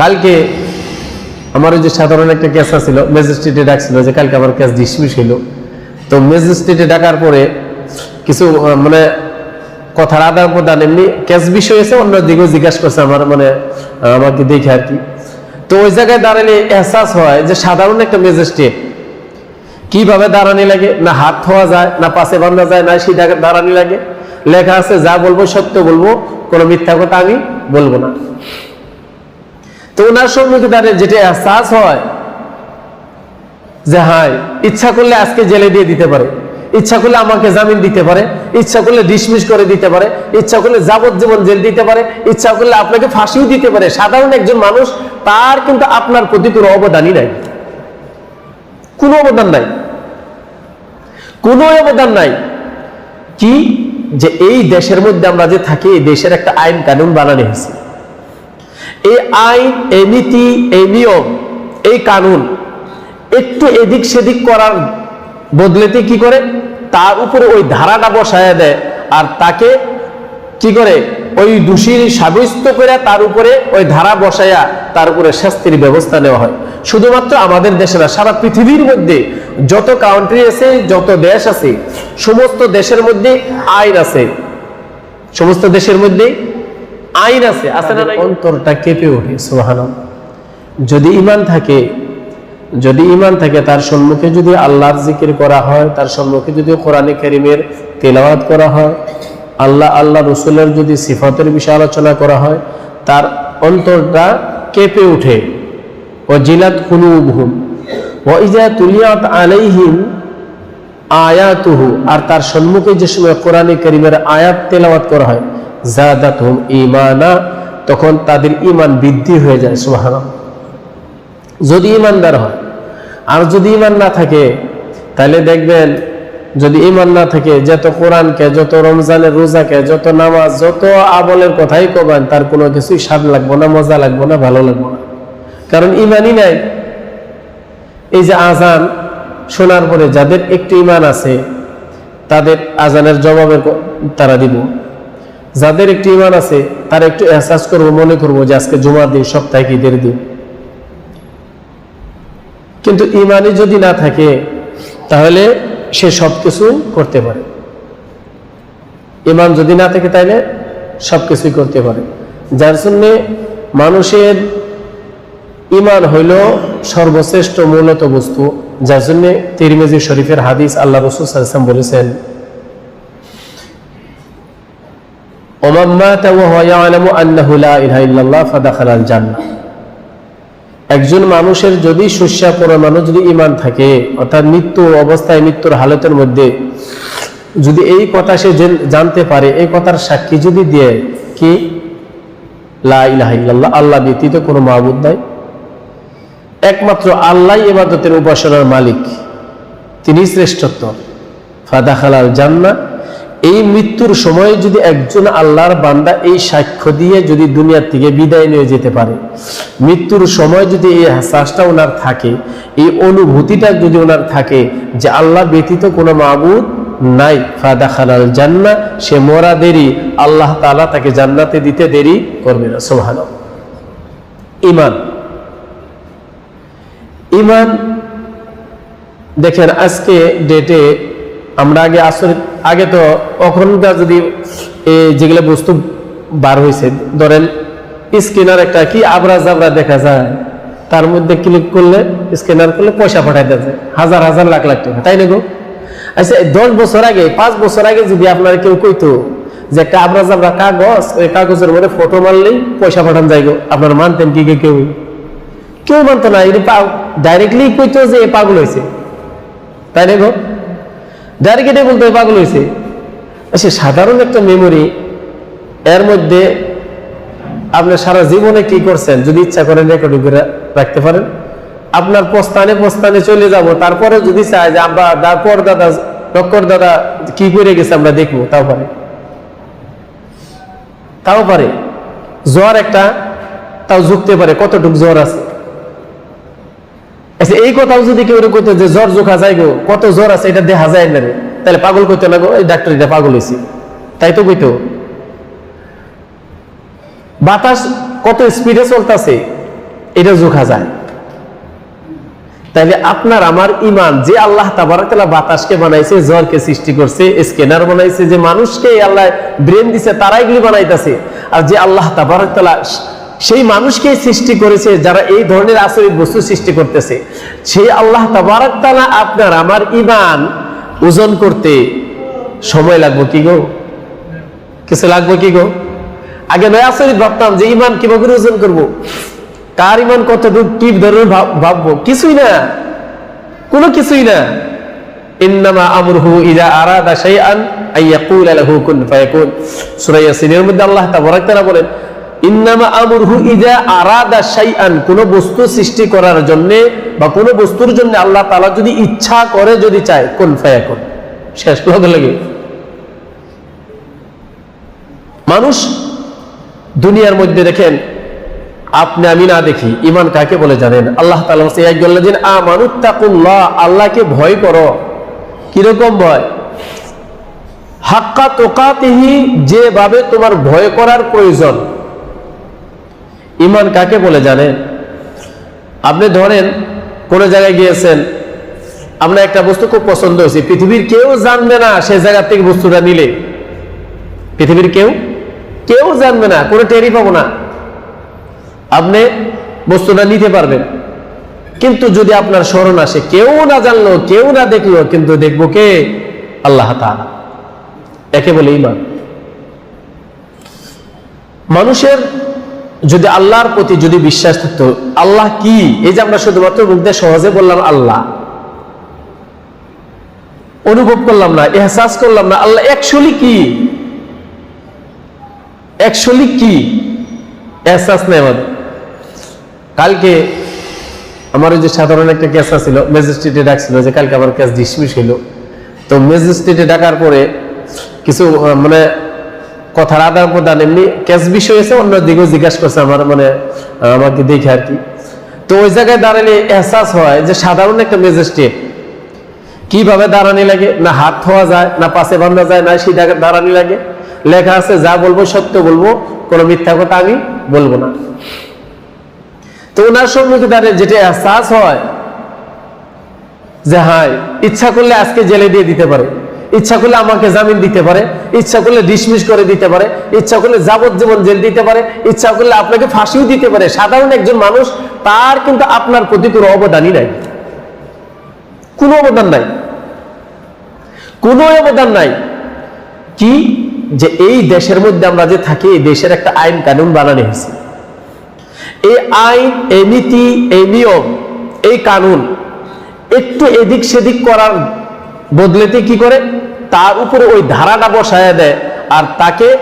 কালকে আমার যে সাধারণ একটা কেস ছিল ম্যাজিস্ট্রেটে ডাকছিল যে কালকে আমার কেস ডিসমিস হইল। তো ম্যাজিস্ট্রেটে ডাকার পরে কিছু মানে কথার আদান প্রদান এমনি কেস বিষয় এসে অন্য দিকেও জিজ্ঞাসা করছে আমার মানে আমাকে দেখে আর কি। তো ওই জায়গায় দাঁড়ালে এহসাস হয় যে সাধারণ একটা ম্যাজিস্ট্রেট কীভাবে দাঁড়ানি লাগে? না হাত ধোয়া যায়, না পাশে বান্ধা যায়, না সিধা দাঁড়ানি লাগে। লেখা আছে, যা বলব সত্য বলব, কোনো মিথ্যা কথা আমি বলব না। তো ওনার সম্মুখে দাঁড়িয়ে যেটা এহসাস হয়, যে হাই ইচ্ছা করলে আজকে জেলে দিয়ে দিতে পারে, ইচ্ছা করলে আমাকে জামিন দিতে পারে, ইচ্ছা করলে ডিসমিস করে দিতে পারে, ইচ্ছা করলে যাবজ্জীবন জেল দিতে পারে, ইচ্ছা করলে আপনাকে ফাঁসিও দিতে পারে। সাধারণ একজন মানুষ, তার কিন্তু আপনার প্রতি কোনো অবদানই নাই। কোনো অবদান নাই। কোনো অবদান নাই। কি? যে এই দেশের মধ্যে আমরা যে থাকি, এই দেশের একটা আইন কানুন বানানো হয়েছে। এই আইন এই নীতি এই নিয়ম এই কানুন একটু এদিক সেদিক করার বদলেতে কি করে? তার উপরে ওই ধারাটা বসায় দেয় আর তাকে কি করে? ওই দোষীর সাব্যস্ত করে তার উপরে ওই ধারা বসায়া তার উপরে শাস্তির ব্যবস্থা নেওয়া হয়। শুধুমাত্র আমাদের দেশে না, সারা পৃথিবীর মধ্যে যত কাউন্ট্রি আছে, যত দেশ আছে, সমস্ত দেশের মধ্যে আইন আছে। সমস্ত দেশের মধ্যে আইন আছে আছে না? অন্তরটা কেঁপে ওঠে সুবহানাল্লাহ যদি ইমান থাকে যদি ইমান থাকে তার সম্মুখে যদি আল্লাহর জিকির করা হয় তার সম্মুখে যদি কোরআনে কারিমের তেলাওয়াত করা হয় আল্লাহ আল্লাহ রসুলের যদি সিফাতের বিষয়ে আলোচনা করা হয় তার অন্তরটা কেঁপে ওঠে ও জিলাত কুলুবহুম ও ইজা তুলিয়াত আলাইহিম আয়াতুহু আর তার সম্মুখে যে সময় কোরআনে কারিমের আয়াত তেলাওয়াত করা হয় জাদাতহুম ঈমানা, তখন তাদের ঈমান বৃদ্ধি হয়ে যায়, সুবহানাল্লাহ। যদি ইমানদার হয়, আর যদি ইমান না থাকে, তাহলে দেখবেন যদি ইমান না থাকে, যত কোরআনকে, যত রমজানের রোজাকে, যত নামাজ, যত আমলের কথাই কবেন, তার কোনো কিছুই স্বাদ লাগবো না, মজা লাগবো না, ভালো লাগবো না। কারণ ইমানই নাই। এই যে আজান শোনার পরে যাদের একটু ইমান আছে, তাদের আজানের জবাবের তারা দিব। যাদের একটু ইমান আছে, তারা একটু এহসাস করব, মনে করব যে আজকে জুমার দিন, সপ্তাহে কি ঈদের দিন। কিন্তু ইমানই যদি না থাকে, তাহলে সে সব কিছু করতে পারে। ইমান যদি না থাকে তাহলে সব কিছুই করতে পারে। যার জন্যে মানুষের ইমান হইল সর্বশ্রেষ্ঠ মূলত বস্তু। যার জন্য তিরমিজি শরীফের হাদিস আল্লাহ রসুল বলেছেন একজন মানুষের যদি শস্যা পড়া মানুষ যদি ইমান থাকে, অর্থাৎ মৃত্যু অবস্থায় মৃত্যুর হালতের মধ্যে যদি এই কথা সে জানতে পারে, এই কথার সাক্ষী যদি দিয়ে, কি? লা আল্লাহ ব্যতীত কোনো মাহবুদ নাই। একমাত্র আল্লাহ ইবাদতের উপাসনার মালিক, তিনি শ্রেষ্ঠত্ব। ফাদা ফাদাখালাল জান্না এই মৃত্যুর সময়ে যদি একজন আল্লাহর বান্দা এই সাক্ষ্য দিয়ে যদি দুনিয়ার থেকে বিদায় নিয়ে যেতে পারে, মৃত্যুর সময় যদি এই হাসাসটা ওনার থাকে, এই অনুভূতিটা যদি ওনার থাকে যে আল্লাহ ব্যতীত কোনো মাবুদ নাই, ফাদাখালাল জান্না সে মরা দেরি, আল্লাহ তাআলা তাকে জান্নাতে দিতে দেরি করবে না সোহান ইমান ইমান দেখেন আজকে ডেটে আমরা আগে আসলে, আগে তো ওখানকার যদি যেগুলো বস্তু বার হয়েছে, ধরেন স্ক্যানার একটা কি আবরা জাবরা দেখা যায়, তার মধ্যে ক্লিক করলে স্ক্যানার করলে পয়সা পাঠাই দেওয়া যায়। হাজার হাজার লাখ লাখ টাকা তাই না গো? আচ্ছা দশ বছর আগে, পাঁচ বছর আগে যদি আপনার কেউ কইতো যে একটা আবরা জাবরা কাগজ, ওই কাগজের মধ্যে ফটো মারলেই পয়সা পাঠান যায় গো, আপনার মানতেন কি কেউ? কেউ মানতো না, এটি ডাইরেক্টলি কইতো যে পাগল হয়েছে। তাই না গো? ডাইরেক্ট বলতো পাগল হয়েছে আচ্ছা সাধারণ একটা মেমোরি এর মধ্যে আপনি সারা জীবনে কি করছেন? যদি ইচ্ছা করেন রেকর্ডিং করে রাখতে পারেন। আপনার প্রস্থানে প্রস্থানে চলে যাব, তারপরে যদি চায় যে আমরা তারপর দাদা টক্কর দাদা কি করে গেছে আমরা দেখব, তাও পারে। তাও পারে। জ্বর একটা, তাও ঝুঁকতে পারে, কতটুক জ্বর আছে? আচ্ছা এই কথাও যদি কেউ কইতো যে জ্বর জোখা যায় গো কত জ্বর আছে, এটা দেখা যায় না রে। তাহলে পাগল কইতো না গো এই ডাক্তার, এটা পাগল হয়েছে তাই তো কইতো। বাতাস কত স্পিডে চলতেছে, এটা জোখা যায়। তাইলে আপনার, আমার ইমান, যে আল্লাহ তাবারাকালা বাতাসকে বানাইছে, জ্বরকে সৃষ্টি করছে স্ক্যানার বানাইছে, যে মানুষকে আল্লাহ ব্রেন দিছে তারা এগুলি বানাইতেছে। আর যে আল্লাহ তাবারাকালা সেই মানুষকে সৃষ্টি করেছে যারা এই ধরনের আচরিত বস্তু সৃষ্টি করতেছে। সেই আল্লাহ তাবারাকালা আপনার আমার ইমান ওজন করতে সময় লাগবো কি গো? কিছু লাগবো কি গো? আগে নয় আচরিত ভাবতাম যে ইমান কীভাবে ওজন করব? কার ইমান কতটুকু, কি ধরনের ভাব- ভাববো? কিছুই না। কোনো কিছুই না। ইন্নামা ইয়াসিনের মধ্যে আল্লাহ বলেন ইন্নামা আমরহু ইদা আরাদা বস্তু সৃষ্টি করার জন্য বা কোন বস্তুর জন্য আল্লাহ যদি ইচ্ছা করে যদি চায়, কুন শেষ লগে লাগে মানুষ দুনিয়ার মধ্যে দেখেন, আপনি আমি না দেখি ইমান কাকে বলে জানেন? আল্লাহ তাআলা আমানুত্তাকুল্লাহ আল্লাহকে ভয় করো। কীরকম ভয়? হাক্কা তোকাতিহি, যেভাবে তোমার ভয় করার প্রয়োজন। ইমান কাকে বলে জানেন আপনি ধরেন, কোন জায়গায় গিয়েছেন, আমরা একটা বস্তু খুব পছন্দ হয়েছে, পৃথিবীর কেউ জানবে না সে জায়গা থেকে বস্তুটা নিলে। পৃথিবীর কেউ? কেউ জানবে না, কোনো টেরি পাবো না। আপনি বস্তুটা নিতে পারবেন। কিন্তু যদি আপনার স্মরণ আসে, কেউ না জানলো, কেউ না দেখল, কিন্তু দেখব কে? আল্লাহ একে বলে ইমান। মানুষের যদি আল্লাহর প্রতি যদি বিশ্বাস থাকতো, আল্লাহ কি? এই যে আমরা শুধুমাত্র মুখ দিয়ে সহজে বললাম আল্লাহ। অনুভব করলাম না, এহসাস করলাম না, আল্লাহ একচুয়ালি কি? একচুয়ালি কি? এহসাস নেই আমাদের। কালকে আমার ওই যে সাধারণ একটা কেস ছিল ম্যাজিস্ট্রেটে ডাকছিল যে কালকে আমার কেস ডিসমিস হইল। তো ম্যাজিস্ট্রেটে ডাকার পরে কিছু মানে কথার আদান প্রদান, এমনি কেস বিষয় হয়েছে অন্য দিকেও জিজ্ঞাসা করছে আমার মানে আমাকে দেখে আর কি। তো ওই জায়গায় দাঁড়ালে এহসাস হয় যে সাধারণ একটা ম্যাজিস্ট্রেট, কীভাবে দাঁড়ানি লাগে? না হাত ধোয়া যায়, না পাশে বান্ধা যায়, না সিধা দাঁড়ানি লাগে। লেখা আছে, যা বলব সত্য বলব, কোনো মিথ্যা কথা আমি বলব না। তো ওনার সম্মুখে দাঁড়িয়ে যেটা এহসাস হয়, যে হাই ইচ্ছা করলে আজকে জেলে দিয়ে দিতে পারে। ইচ্ছা করলে আমাকে জামিন দিতে পারে, ইচ্ছা করলে ডিসমিস করে দিতে পারে, ইচ্ছা করলে যাবজ্জীবন জেল দিতে পারে, ইচ্ছা করলে আপনাকে ফাঁসিও দিতে পারে। সাধারণ একজন মানুষ, তার কিন্তু আপনার প্রতি কোনো অবদানই নাই। কোনো অবদান নাই। কোনো অবদান নাই। কি? যে এই দেশের মধ্যে আমরা যে থাকি, এই দেশের একটা আইন কানুন বানানো হয়েছে। এই আইন, এই নীতি, এই নিয়ম, এই কানুন, একটু এদিক সেদিক করার বদলেতে কি করে? তার উপরে ওই ধারাটা বসায় দেয় আর তাকে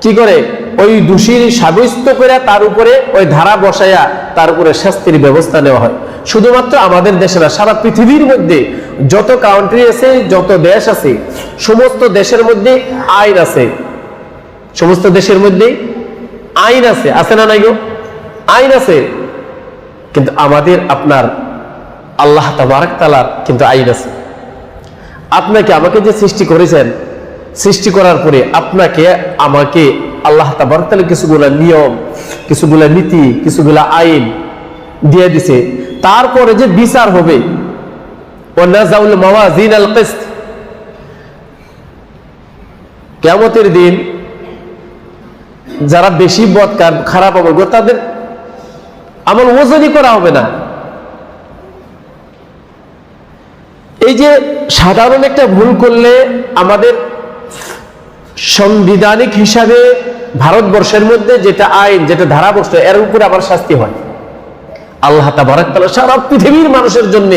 কি করে? ওই দোষী সাব্যস্ত করে তার উপরে ওই ধারা বসায়া তার উপরে শাস্তির ব্যবস্থা নেওয়া হয়। শুধুমাত্র আমাদের দেশে না, সারা পৃথিবীর মধ্যে যত কাউন্ট্রি আছে, যত দেশ আছে, সমস্ত দেশের মধ্যে আইন আছে। সমস্ত দেশের মধ্যে আইন আছে। আছে না নাই গো? আইন আছে। কিন্তু আমাদের আপনার আল্লাহ তাবারাক তালার কিন্তু আইন আছে। আপনাকে আমাকে যে সৃষ্টি করেছেন, সৃষ্টি করার পরে আপনাকে আমাকে আল্লাহ তাবারাক তাআলা কিছুগুলা নিয়ম, কিছুগুলা নীতি, কিছুগুলা আইন দিয়ে দিছে। তারপরে যে বিচার হবে কিয়ামতের দিন যারা বেশি বদকার, খারাপ করে তাদের আমল ওজনই করা হবে না। এই যে সাধারণ একটা ভুল করলে আমাদের সংবিধানিক হিসাবে ভারতবর্ষের মধ্যে যেটা আইন, যেটা ধারা বসত এর উপরে আবার শাস্তি হয়। আল্লাহ তাবারাক তাআলা সারা পৃথিবীর মানুষের জন্য,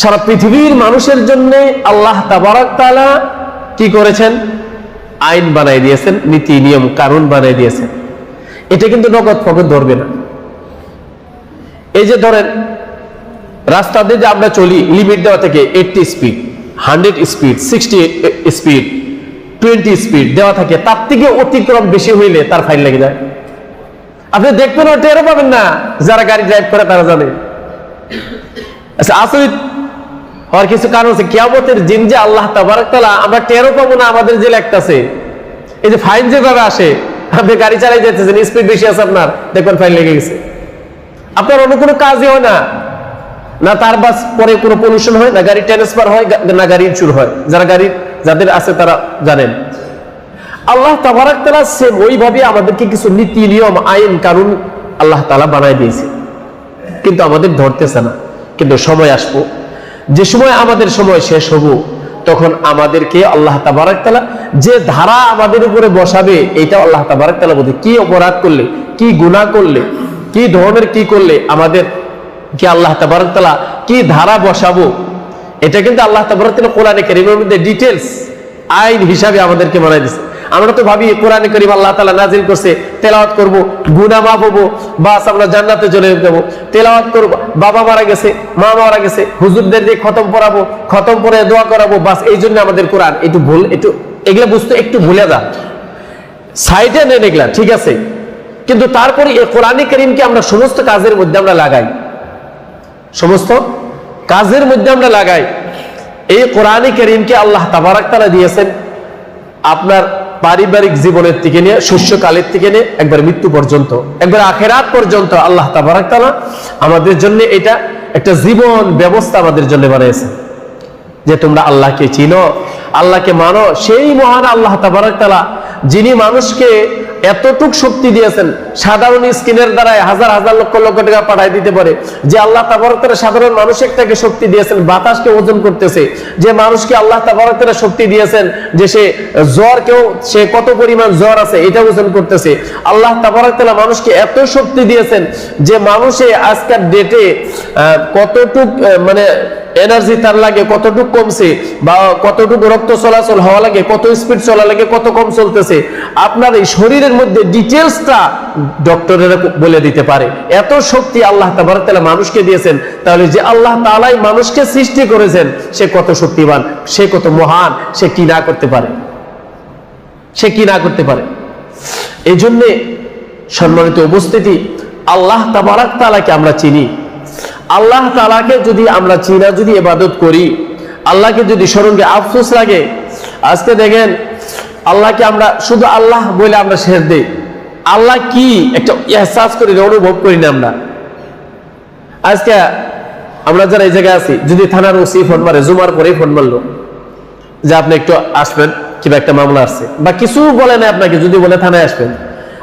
সারা পৃথিবীর মানুষের জন্য আল্লাহ তাবারাক কি করেছেন? আইন বানাই দিয়েছেন, নীতি, নিয়ম, কানুন বানাই দিয়েছেন। এটা কিন্তু নগদ ফগদ ধরবে না। এই যে ধরেন রাস্তা দিয়ে যে আমরা চলি লিমিট দেওয়া থেকে eighty speed hundred speed sixty speed twenty speed দেওয়া থাকে, তার থেকে অতিক্রম বেশি হইলে তার ফাইন লেগে যায়। আপনি দেখবেন ও টেরও পাবেন না, যারা গাড়ি ড্রাইভ করে তারা জানে। আচ্ছা আসলে হওয়ার কিছু কারণ আছে। কিয়ামতের দিন যে আল্লাহ তাবারাকালা আমরা টেরও পাবো না, আমাদের যে লেখতাছে এই যে ফাইন যেভাবে আসে, আপনি গাড়ি চালাই যেতেছেন স্পিড বেশি আছে আপনার, দেখবেন ফাইন লেগে গেছে। আপনার অন্য কোনো কাজই হয় না। না তার বাস পরে কোনো পলিউশন হয়, না গাড়ি ট্রান্সফার হয়, না গাড়ি ইনস্যুর হয়। যারা গাড়ি, যাদের আছে তারা জানেন। আল্লাহ তাবারাক তালা সেম ওইভাবে আমাদেরকে কিছু নীতি, নিয়ম, আইন, কানুন আল্লাহ তালা বানাই দিয়েছে। কিন্তু আমাদের ধরতেছে না। কিন্তু সময় আসব। যে সময় আমাদের সময় শেষ হব, তখন আমাদেরকে আল্লাহ তাবারাক তালা যে ধারা আমাদের উপরে বসাবে এটা আল্লাহ তাবারাক তালা বলতে কি অপরাধ করলে, কি গুনাহ করলে, কি ধরনের কি করলে আমাদের কি আল্লাহ তাবারাক তালা কি ধারা বসাবো? এটা কিন্তু আল্লাহ তাবারাক তালা কোরআনে কারিমের মধ্যে ডিটেলস আইন হিসাবে আমাদেরকে বানাই দিচ্ছে আমরা তো ভাবি, কোরআনে করিম আল্লাহ তালা নাজিল করছে, তেলাওয়াত করব গুনা মাফ হব, বাস আমরা জান্নাতে চলে যাব, তেলাওয়াত করব, বাবা মারা গেছে, মা মারা গেছে, হুজুরদের দিয়ে খতম পড়াবো, খতম পড়ে দোয়া করাবো, বাস এই জন্য আমাদের কোরআন একটু ভুল, একটু, এগুলো বুঝতে একটু ভুলে যা। সাইডে নেন এগুলা, ঠিক আছে? কিন্তু তারপরে এই কোরআনে করিমকে আমরা সমস্ত কাজের মধ্যে আমরা লাগাই। সমস্ত কাজের মধ্যে আমরা লাগাই। এই কোরআনে করিমকে আল্লাহ তাবারাক তালা দিয়েছেন আপনার পারিবারিক জীবনের থেকে নিয়ে, শস্যকালের থেকে নিয়ে, একবার মৃত্যু পর্যন্ত, একবার আখেরাত পর্যন্ত আল্লাহ তাবারাক তালা আমাদের জন্য এটা একটা জীবন ব্যবস্থা আমাদের জন্য বানিয়েছে যে তোমরা আল্লাহকে চিনো, আল্লাহকে মানো, সেই মহান আল্লাহ তাবারাক তালা যিনি মানুষকে এতটুক শক্তি দিয়েছেন, সাধারণ স্কিনের দ্বারাই হাজার হাজার লক্ষ লক্ষ টাকা পাঠাই দিতে পারে। যে আল্লাহ তাবারাক তালা সাধারণ মানুষ একটাকে শক্তি দিয়েছেন, বাতাসকে ওজন করতেছে, যে মানুষকে আল্লাহ তাবারাক তালা শক্তি দিয়েছেন, যে সে জ্বর কেউ সে কত পরিমাণ জ্বর আছে, এটা ওজন করতেছে। আল্লাহ তাবারাক তালা মানুষকে এত শক্তি দিয়েছেন, যে মানুষে আজকের ডেটে কতটুক মানে এনার্জি তার লাগে কতটুকু কমছে বা কতটুকু রক্ত চলাচল হওয়া লাগে, কত স্পিড চলা লাগে, কত কম চলতেছে, আপনার এই শরীরের মধ্যে ডিটেলসটা ডক্টরেরা বলে দিতে পারে। এত শক্তি আল্লাহ তাবারক তাআলা মানুষকে দিয়েছেন, তাহলে যে আল্লাহ তাআলাই মানুষকে সৃষ্টি করেছেন, সে কত শক্তিমান, সে কত মহান, সে কি না করতে পারে? সে কি না করতে পারে? এই জন্যে সম্মানিত উপস্থিতি, আল্লাহ তাবারাক তাআলাকে আমরা চিনি। আল্লাহ তালাকে যদি আমরা চিনা যদি এবাদত করি আল্লাহকে যদি স্মরণকে আফসোস লাগে আজকে দেখেন আল্লাহকে আমরা শুধু আল্লাহ বলে আমরা শেষ দেই। আল্লাহ কি একটা এহসাস করি না, অনুভব করি না আমরা। আজকে আমরা যারা এই জায়গায় আছি যদি থানার ওসি ফোন মারে জুমার পরেই ফোন মারলো যে আপনি একটু আসবেন কিংবা একটা মামলা আসছে বা কিছু বলে না আপনাকে যদি বলে থানায় আসবেন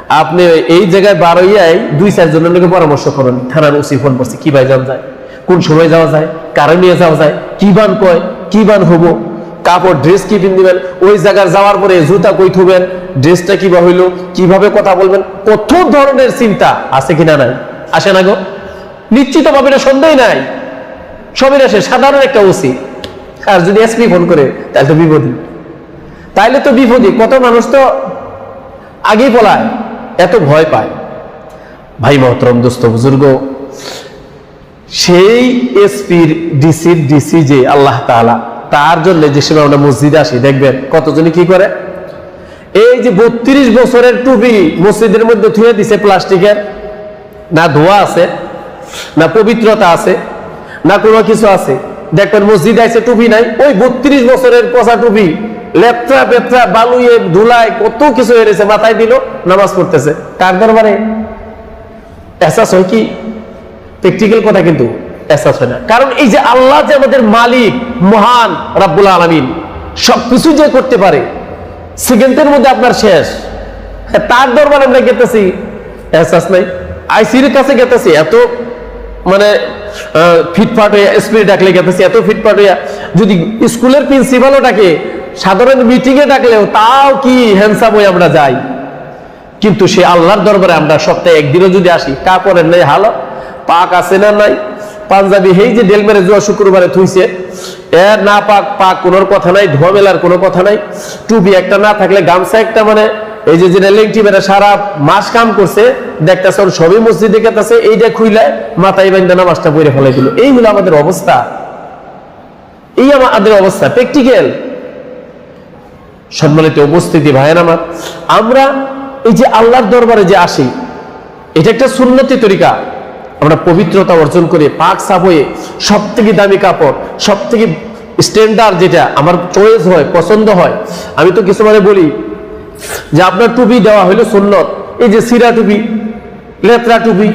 আপনি এই জায়গায় বার হইয়াই দুই চারজনের লোকে পরামর্শ করেন, থানার ওসি ফোন করছে, কি ভাই যাওয়া যায়, কোন সময় যাওয়া যায়, কারও নিয়ে যাওয়া যায়, কি বান কয়, কি বান হব, কাপড় ড্রেস কি পিনদিবেন ওই জায়গায় যাওয়ার পরে জুতা কই থুবেন ড্রেসটা কিবা হইল, কীভাবে কথা বলবেন, কত ধরনের চিন্তা আছে কিনা নাই? আসে না গো? নিশ্চিত ভাবে এটা সন্দেহ নাই। সবের আসে, সাধারণ একটা ওসি। আর যদি এসপি ফোন করে, তাহলে তো বিপদী। তাইলে তো বিপদী, কত মানুষ তো আগেই পলায়। এত ভয় পায়। ভাই মহতরম দোস্ত, বুজুর্গ, সেই এসপির ডিসির ডিসি যে আল্লাহ তাআলা, তার জন্য যে সময় আমরা মসজিদে আসি, দেখবেন কতজনে কি করে? এই যে বত্রিশ বছরের টুপি মসজিদের মধ্যে থুয়ে দিছে প্লাস্টিকের, না ধোয়া আছে, না পবিত্রতা আছে, না কোনো কিছু আছে। দেখবেন মসজিদে আছে টুপি নাই, ওই বত্রিশ বছরের পচা টুপি লেপটা পেত্রা বালুয়ে ধুলায় কত কিছু মাথায় দিল নামাজ পড়তেছে। কার দরবারে? এসাস হয় কি? প্র্যাকটিক্যাল কথা কিন্তু এসাস হয় না। কারণ এই যে আল্লাহ যে আমাদের মালিক মহান রাব্বুল আলামিন সবকিছু যে করতে পারে সেকেন্ডের মধ্যে আপনার শেষ। হ্যাঁ, তার দরবারে আমরা গেতেছি এহসাস নাই। আইসির কাছে গেতেছি এত মানে ফিটফাট হয়ে স্পিড ডাকলে গেতেছি এত ফিটফাট হইয়া যদি স্কুলের প্রিন্সিপালও ডাকে সাধারণ মিটিংয়ে এ ডাকলেও তাও কি হ্যান্ডসাম হয়ে আমরা যাই? কিন্তু সে আল্লাহর দরবারে আমরা সপ্তাহে একদিনও যদি আসি কাপড়ের নেই, হালো? পাক আছে না নাই? পাঞ্জাবি হেই যে ডেল মেরে জুয়া শুক্রবারে থুইছে, এর না পাক পাক কোনোর কথা নাই, ধোয়া মেলার কোনো কথা নাই। টুপি একটা না থাকলে গামছা একটা মানে এই যে যেটা লেংটি বেটা সারা মাস কাম করছে দেখতেছে ওর সবই মসজিদে গেতেছে, এইটা খুইলে মাথায় বান্ধা নামাজটা পড়ে ফেলাই দিল এই হলো আমাদের অবস্থা। এই আমাদের অবস্থা। প্র্যাকটিক্যাল সম্মানিত উপস্থিতি ভাইয়ের আমার, আমরা এই যে আল্লাহর দরবারে যে আসি, এটা একটা সুন্নতি তরিকা। আমরা পবিত্রতা অর্জন করে, পাক সাপ হয়ে সব থেকে দামি কাপড় সব থেকে স্ট্যান্ডার্ড যেটা আমার চয়েস হয়, পছন্দ হয়। আমি তো কিছু মানে বলি যে আপনার টুপি দেওয়া হলো সুন্নত, এই যে সিরা টুপি, লেত্রা টুপি।